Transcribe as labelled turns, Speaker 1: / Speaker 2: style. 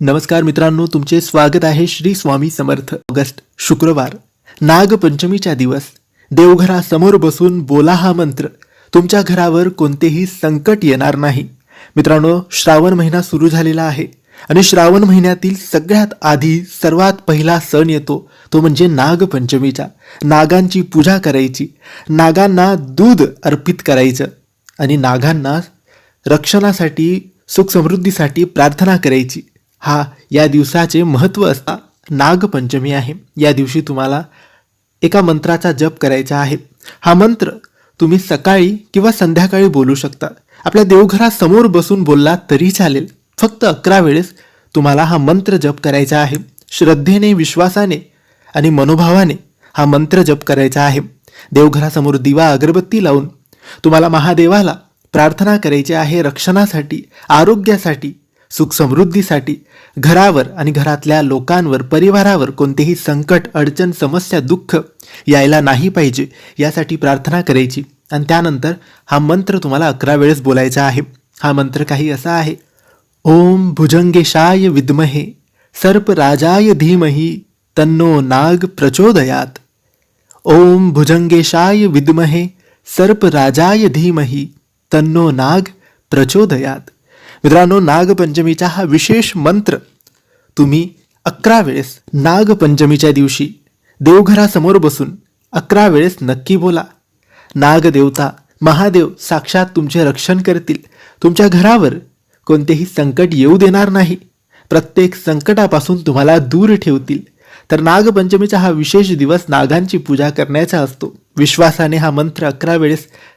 Speaker 1: नमस्कार मित्रांनो तुमचे स्वागत आहे श्री स्वामी समर्थ. ऑगस्ट शुक्रवार नागपंचमीच्या दिवस. देवघरासमोर बसून बोला हा मंत्र. तुमच्या घरावर कोणतेही संकट येणार नाही. मित्रांनो श्रावण महिना सुरू झालेला आहे आणि श्रावण महिन्यातील सगळ्यात आधी सर्वात पहिला सण येतो. तो म्हणजे नागपंचमीचा. नागांची पूजा करायची. नागांना दूध अर्पित करायचं आणि नागांना रक्षणासाठी सुखसमृद्धीसाठी प्रार्थना करायची. हा या दिवसाचे महत्त्व असता नागपंचमी आहे. या दिवशी तुम्हाला एका मंत्राचा जप करायचा आहे. हा मंत्र तुम्ही सकाळी किंवा संध्याकाळी बोलू शकता. आपल्या देवघरासमोर बसून बोलला तरी चालेल. फक्त अकरा वेळेस तुम्हाला हा मंत्र जप करायचा आहे. श्रद्धेने विश्वासाने आणि मनोभावाने हा मंत्र जप करायचा आहे. देवघरासमोर दिवा अगरबत्ती लावून तुम्हाला महादेवाला प्रार्थना करायची आहे रक्षणासाठी आरोग्यासाठी सुखसमृद्धीसाठी घरावर आणि घरातल्या लोकांवर परिवारावर कोणतेही संकट अडचण समस्या दुःख यायला नाही पाहिजे यासाठी प्रार्थना करायची. आणि त्यानंतर हा मंत्र तुम्हाला अकरा वेळेस बोलायचा आहे. हा मंत्र काही असा आहे. ओम भुजंगेशाय विद्महे सर्पराजाय धीमहि तन्नो नाग प्रचोदयात. ओम भुजंगेशाय विद्महे सर्पराजाय धीमहि तन्नो नाग प्रचोदयात. मित्रांनो नागपंचमीचा हा विशेष मंत्र तुम्ही अकरा वेळेस नागपंचमीच्या दिवशी देवघरासमोर बसून अकरा वेळेस नक्की बोला. नागदेवता महादेव साक्षात तुमचे रक्षण करतील. तुमच्या घरावर कोणतेही संकट येऊ देणार नाही. प्रत्येक संकटापासून तुम्हाला दूर ठेवतील. तर नागपंचमीचा हा विशेष दिवस नागांची पूजा करण्याचा असतो. विश्वासाने हा मंत्र अकरा वेळेस